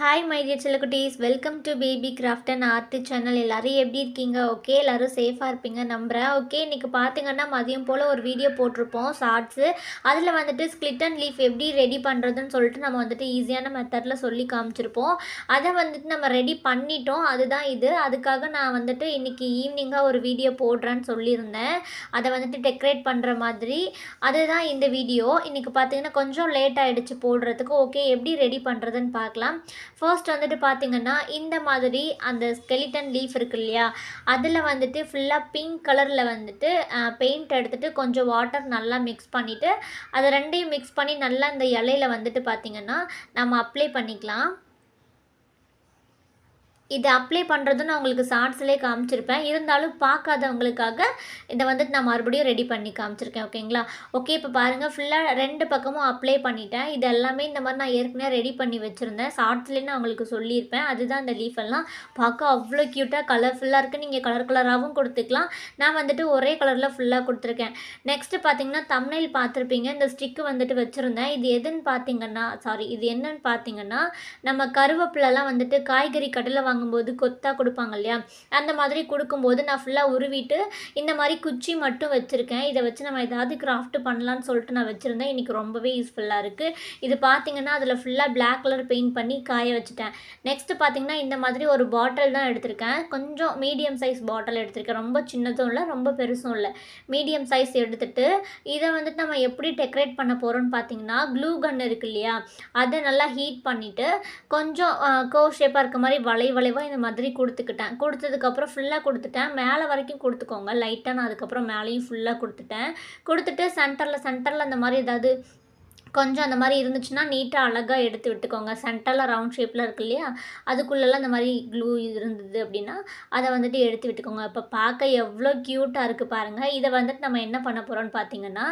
Hi my dear செல்லக்குட்டீஸ் welcome to baby craft and art channel எல்லோரும் எப்படி இருக்கீங்க? Okay எல்லோரும் சேஃபாக இருப்பீங்க நம்புகிறேன் ஓகே இன்றைக்கி பார்த்தீங்கன்னா மதியம் போல் ஒரு வீடியோ போட்டிருப்போம் ஷார்ட்ஸு அதில் வந்துட்டு ஸ்கிளிட் அண்ட் லீஃப் எப்படி ரெடி பண்ணுறதுன்னு சொல்லிட்டு நம்ம வந்துட்டு ஈஸியான மெத்தடில் சொல்லி காமிச்சிருப்போம். அதை வந்துட்டு நம்ம ரெடி பண்ணிட்டோம். அதுதான் இது. அதுக்காக நான் வந்துட்டு இன்றைக்கி ஈவினிங்காக ஒரு வீடியோ போடுறேன்னு சொல்லியிருந்தேன். அதை வந்துட்டு டெக்கரேட் பண்ணுற மாதிரி. அதுதான் இந்த வீடியோ இன்றைக்கி பார்த்தீங்கன்னா கொஞ்சம் லேட் ஆகிடுச்சு போடுறதுக்கு. ஓகே எப்படி ரெடி பண்ணுறதுன்னு பார்க்கலாம் ஃபர்ஸ்ட் வந்துட்டு பார்த்திங்கன்னா இந்த மாதிரி அந்த ஸ்கெலிட்டன் லீஃப் இருக்கு இல்லையா? அதில் வந்துட்டு ஃபுல்லாக பிங்க் கலரில் வந்துட்டு பெயிண்ட் எடுத்துகிட்டு கொஞ்சம் வாட்டர் நல்லா மிக்ஸ் பண்ணிவிட்டு அதை ரெண்டையும் மிக்ஸ் பண்ணி நல்லா இந்த இலையில வந்துட்டு பார்த்திங்கன்னா நம்ம அப்ளை பண்ணிக்கலாம். இதை அப்ளை பண்ணுறதும் நான் உங்களுக்கு ஷார்ட்ஸ்லேயே காமிச்சிருப்பேன். இருந்தாலும் பார்க்காதவங்களுக்காக இதை வந்துட்டு நான் மறுபடியும் ரெடி பண்ணி காமிச்சிருக்கேன் ஓகேங்களா ஓகே இப்போ பாருங்கள் ஃபுல்லாக ரெண்டு பக்கமும் அப்ளை பண்ணிட்டேன். இது எல்லாமே இந்த மாதிரி நான் ஏற்கனவே ரெடி பண்ணி வச்சுருந்தேன். ஷார்ட்ஸ்லேயே நான் உங்களுக்கு சொல்லியிருப்பேன். அதுதான் அந்த லீஃப் எல்லாம். பார்க்க அவ்வளோ க்யூட்டாக கலர்ஃபுல்லாக இருக்குது நீங்கள் கலர் கலராகவும் கொடுத்துக்கலாம். நான் வந்துட்டு ஒரே கலரில் ஃபுல்லாக கொடுத்துருக்கேன். நெக்ஸ்ட்டு பார்த்தீங்கன்னா தமிழில் பார்த்துருப்பீங்க. இந்த ஸ்டிக்கு வந்துட்டு வச்சுருந்தேன். இது எதுன்னு பார்த்தீங்கன்னா சாரி இது என்னன்னு பார்த்தீங்கன்னா நம்ம கருவேப்பிலலாம் வந்துட்டு காய்கறி கடையில் வாங்க வாங்கும்போது கொத்தாக கொடுப்பாங்க இல்லையா? அந்த மாதிரி கொடுக்கும்போது நான் ஃபுல்லாக உருவிட்டு இந்த மாதிரி குச்சி மட்டும் வச்சுருக்கேன். இதை வச்சு நம்ம ஏதாவது கிராஃப்ட் பண்ணலான்னு சொல்லிட்டு நான் வச்சுருந்தேன். இன்றைக்கி ரொம்பவே யூஸ்ஃபுல்லாக இருக்குது இது பார்த்திங்கன்னா அதில் ஃபுல்லாக பிளாக் கலர் பெயிண்ட் பண்ணி காய வச்சுட்டேன். நெக்ஸ்ட்டு பார்த்திங்கன்னா இந்த மாதிரி ஒரு பாட்டில் தான் எடுத்திருக்கேன். கொஞ்சம் மீடியம் சைஸ் பாட்டில் எடுத்திருக்கேன். ரொம்ப சின்னதும் இல்லை ரொம்ப பெருசும் இல்லை. மீடியம் சைஸ் எடுத்துகிட்டு இதை வந்துட்டு நம்ம எப்படி டெக்கரேட் பண்ண போகிறோம்னு பார்த்தீங்கன்னா க்ளூ கன் இருக்கு இல்லையா? அதை நல்லா ஹீட் பண்ணிவிட்டு கொஞ்சம் கோ ஷேப்பாக இருக்க மாதிரி வளை வளை வளைவாக இந்த மாதிரி கொடுத்துக்கிட்டேன். கொடுத்ததுக்கப்புறம் ஃபுல்லாக கொடுத்துட்டேன். மேலே வரைக்கும் கொடுத்துக்கோங்க. லைட்டாக நான் அதுக்கப்புறம் மேலேயும் ஃபுல்லாக கொடுத்துட்டேன். கொடுத்துட்டு சென்டரில் சென்டரில் அந்த மாதிரி ஏதாவது கொஞ்சம் அந்த மாதிரி இருந்துச்சுன்னா நீட்டாக அழகாக எடுத்து விட்டுக்கோங்க. சென்டரில் ரவுண்ட் ஷேப்பில் இருக்கு இல்லையா? அதுக்குள்ளெல்லாம் அந்த மாதிரி க்ளூ இருந்தது அப்படின்னா அதை வந்துட்டு எடுத்து விட்டுக்கோங்க. இப்போ பார்க்க எவ்வளோ க்யூட்டாக இருக்குது பாருங்கள் இதை வந்துட்டு நம்ம என்ன பண்ண போகிறோம்னு பார்த்தீங்கன்னா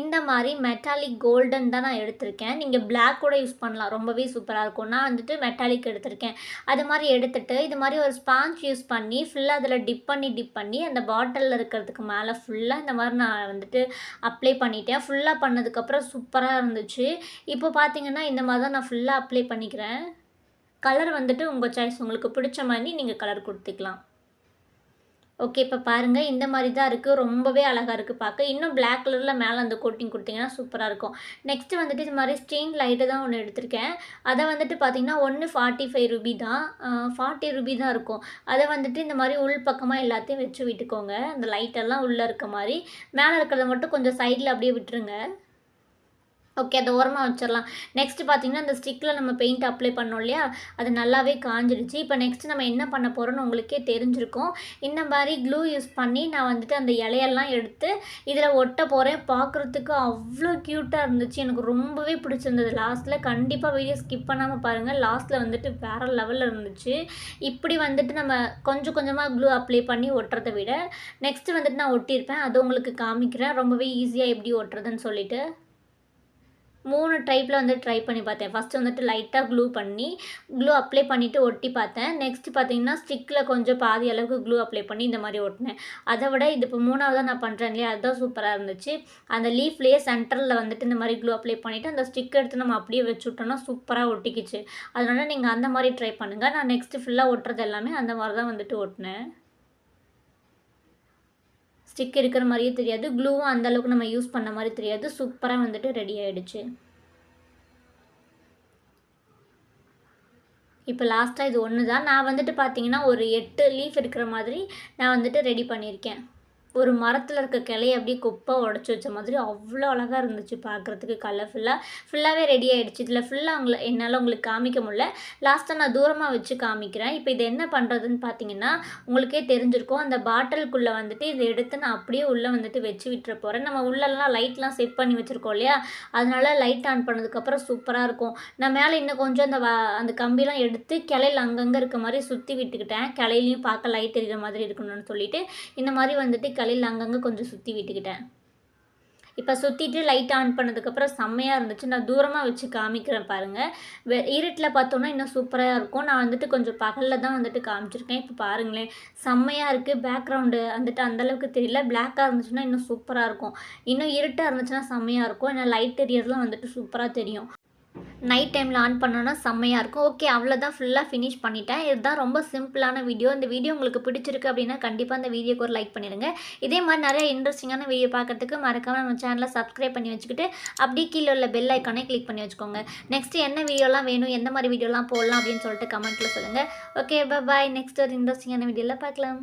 இந்த மாதிரி மெட்டாலிக் கோல்டன் தான் நான் எடுத்திருக்கேன். நீங்கள் பிளாக் கூட யூஸ் பண்ணலாம். ரொம்பவே சூப்பராக இருக்கும். நான் வந்துட்டு மெட்டாலிக் எடுத்திருக்கேன். அது மாதிரி எடுத்துகிட்டு இது மாதிரி ஒரு ஸ்பாஞ்ச் யூஸ் பண்ணி ஃபுல்லாக அதில் டிப் பண்ணி டிப் பண்ணி அந்த பாட்டிலில் இருக்கிறதுக்கு மேலே ஃபுல்லாக இந்த மாதிரி நான் வந்துட்டு அப்ளை பண்ணிட்டேன். ஃபுல்லாக பண்ணதுக்கப்புறம் சூப்பராக இருந்துச்சு. இருந்துச்சு. இப்போ பார்த்தீங்கன்னா இந்த மாதிரி தான் நான் ஃபுல்லாக அப்ளை பண்ணிக்கிறேன். கலர் வந்துட்டு உங்கள் சாய்ஸ் உங்களுக்கு பிடிச்ச மாதிரி நீங்கள் கலர் கொடுத்துக்கலாம். ஓகே இப்போ பாருங்கள் இந்த மாதிரி தான் இருக்குது ரொம்பவே அழகாக இருக்குது பார்க்க. இன்னும் பிளாக் கலரில் மேலே அந்த கோட்டிங் கொடுத்தீங்கன்னா சூப்பராக இருக்கும். நெக்ஸ்ட்டு வந்துட்டு இது மாதிரி ஸ்ட்ரீன் லைட்டு தான் ஒன்று எடுத்திருக்கேன். அதை வந்துட்டு பார்த்திங்கன்னா ஒன்று ஃபார்ட்டி ஃபைவ் ருபி தான் ஃபார்ட்டி ருபி தான் இருக்கும். அதை வந்துட்டு இந்த மாதிரி உள் பக்கமாக எல்லாத்தையும் வச்சு விட்டுக்கோங்க. அந்த லைட்டெல்லாம் உள்ளே இருக்க மாதிரி. மேலே இருக்கிறத மட்டும் கொஞ்சம் சைடில் அப்படியே விட்டுருங்க. ஓகே அதை ஓரமாக வச்சிடலாம். நெக்ஸ்ட்டு பார்த்தீங்கன்னா அந்த ஸ்டிக்கில் நம்ம பெயிண்ட் அப்ளை பண்ணோம் இல்லையா? அது நல்லாவே காஞ்சிடுச்சு. இப்போ நெக்ஸ்ட் நம்ம என்ன பண்ண போகிறோம்னு உங்களுக்கே தெரிஞ்சிருக்கும். இந்த மாதிரி க்ளூ யூஸ் பண்ணி நான் வந்துட்டு அந்த இலையெல்லாம் எடுத்து இதில் ஒட்ட போகிறேன் பார்க்குறதுக்கு அவ்வளோ க்யூட்டாக இருந்துச்சு. எனக்கு ரொம்பவே பிடிச்சிருந்தது. லாஸ்ட்டில் கண்டிப்பாக வீடியோ ஸ்கிப் பண்ணாமல் பாருங்கள் லாஸ்ட்டில் வந்துட்டு வேறு லெவலில் இருந்துச்சு. இப்படி வந்துட்டு நம்ம கொஞ்சம் கொஞ்சமாக க்ளூ அப்ளை பண்ணி ஒட்டுறதை விட நெக்ஸ்ட்டு வந்துட்டு நான் ஒட்டியிருப்பேன். அது உங்களுக்கு காமிக்கிறேன். ரொம்பவே ஈஸியாக எப்படி ஒட்டுறதுன்னு சொல்லிட்டு. மூணு டைப்பில் வந்து ட்ரை பண்ணி பார்த்தேன். ஃபஸ்ட்டு வந்துட்டு லைட்டாக க்ளூ பண்ணி க்ளூ அப்ளை பண்ணிவிட்டு ஒட்டி பார்த்தேன். நெக்ஸ்ட் பார்த்தீங்கன்னா ஸ்டிக்கில் கொஞ்சம் பாதி அளவுக்கு க்ளூ அப்ளை பண்ணி இந்த மாதிரி ஒட்டினேன். அதை விட இது இப்போ மூணாவதாக நான் பண்ணுறேன் இல்லையா? அதுதான் சூப்பராக இருந்துச்சு. அந்த லீஃப்லேயே சென்டரில் வந்துட்டு இந்த மாதிரி க்ளூ அப்ளை பண்ணிவிட்டு அந்த ஸ்டிக் எடுத்து நம்ம அப்படியே வச்சு விட்டோம்னா சூப்பராக ஒட்டிக்கிச்சு. அதனால் நீங்கள் அந்த மாதிரி ட்ரை பண்ணுங்கள் நான் நெக்ஸ்ட்டு ஃபுல்லாக ஒட்டுறது எல்லாமே அந்த மாதிரி தான் வந்துட்டு ஒட்டினேன். ஸ்டிக் இருக்கிற மாதிரியே தெரியாது. க்ளூவும் அந்தளவுக்கு நம்ம யூஸ் பண்ண மாதிரி தெரியாது. சூப்பராக வந்துட்டு ரெடி ஆகிடுச்சு இப்போ லாஸ்ட்டாக இது ஒன்று தான் நான் வந்துட்டு பார்த்தீங்கன்னா ஒரு எட்டு லீஃப் இருக்கிற மாதிரி நான் வந்துட்டு ரெடி பண்ணியிருக்கேன். ஒரு மரத்தில் இருக்க கிளையை அப்படியே குப்பாக உடச்சி வச்ச மாதிரி அவ்வளோ அழகாக இருந்துச்சு பார்க்குறதுக்கு கலர்ஃபுல்லாக ஃபுல்லாகவே ரெடி ஆகிடுச்சு இதில் ஃபுல்லாக உங்களை என்னால் உங்களுக்கு காமிக்க முடியல. லாஸ்ட்டாக நான் தூரமாக வச்சு காமிக்கிறேன். இப்போ இது என்ன பண்ணுறதுன்னு பார்த்தீங்கன்னா உங்களுக்கே தெரிஞ்சிருக்கும். அந்த பாட்டிலுக்குள்ளே வந்துட்டு இதை எடுத்து நான் அப்படியே உள்ளே வந்துட்டு வச்சு விட்டுற போகிறேன் நம்ம உள்ளெல்லாம் லைட்லாம் செட் பண்ணி வச்சுருக்கோம் இல்லையா? அதனால் லைட் ஆன் பண்ணதுக்கப்புறம் சூப்பராக இருக்கும். நான் மேலே இன்னும் கொஞ்சம் அந்த அந்த கம்பிலாம் எடுத்து கிளையில் அங்கங்கே இருக்க மாதிரி சுற்றி விட்டுக்கிட்டேன். கிளையிலையும் பார்க்க லைட் எரிகிற மாதிரி இருக்கணும்னு சொல்லிட்டு. இந்த மாதிரி வந்துட்டு தலையில் அங்கங்கே கொஞ்சம் சுற்றி விட்டுக்கிட்டேன். இப்போ சுற்றிட்டு லைட் ஆன் பண்ணதுக்கப்புறம் செம்மையாக இருந்துச்சு. நான் தூரமாக வச்சு காமிக்கிறேன் பாருங்கள் வெ இருட்டில் பார்த்தோன்னா இன்னும் சூப்பராக இருக்கும். நான் வந்துட்டு கொஞ்சம் பகலில் தான் வந்துட்டு காமிச்சிருக்கேன். இப்போ பாருங்களேன். செம்மையாக இருக்குது பேக்ரவுண்டு வந்துட்டு அந்தளவுக்கு தெரியல. பிளாக்காக இருந்துச்சுன்னா இன்னும் சூப்பராக இருக்கும். இன்னும் இருட்டாக இருந்துச்சுன்னா செம்மையாக இருக்கும். ஏன்னா லைட் தெரியறதுலாம் வந்துட்டு சூப்பராக தெரியும். நைட் டைமில் ஆன் பண்ணோன்னா செம்மையாக இருக்கும். ஓகே அவ்வளோதான் ஃபுல்லாக ஃபினிஷ் பண்ணிட்டேன். இதுதான் ரொம்ப சிம்பிளான வீடியோ இந்த வீடியோ உங்களுக்கு பிடிச்சிருக்கு அப்படின்னா கண்டிப்பாக இந்த வீடியோக்கு ஒரு லைக் பண்ணிடுங்க. இதே மாதிரி நிறைய இன்ட்ரெஸ்டிங்கான வீடியோ பார்க்கறதுக்கு மறக்காமல் நம்ம சேனலை சப்ஸ்கிரைப் பண்ணி வச்சுக்கிட்டு அப்படியே கீழே உள்ள பெல் ஐக்கானே கிளிக் பண்ணி வச்சுக்கோங்க. நெக்ஸ்ட் என்ன வீடியோலாம் வேணும் எந்த மாதிரி வீடியோலாம் போடலாம் அப்படின்னு சொல்லிட்டு கமெண்ட்டில் சொல்லுங்கள் ஓகே பாய் நெக்ஸ்ட் ஒரு இன்ட்ரெஸ்டிங்கான வீடியோவில் பார்க்கலாம்.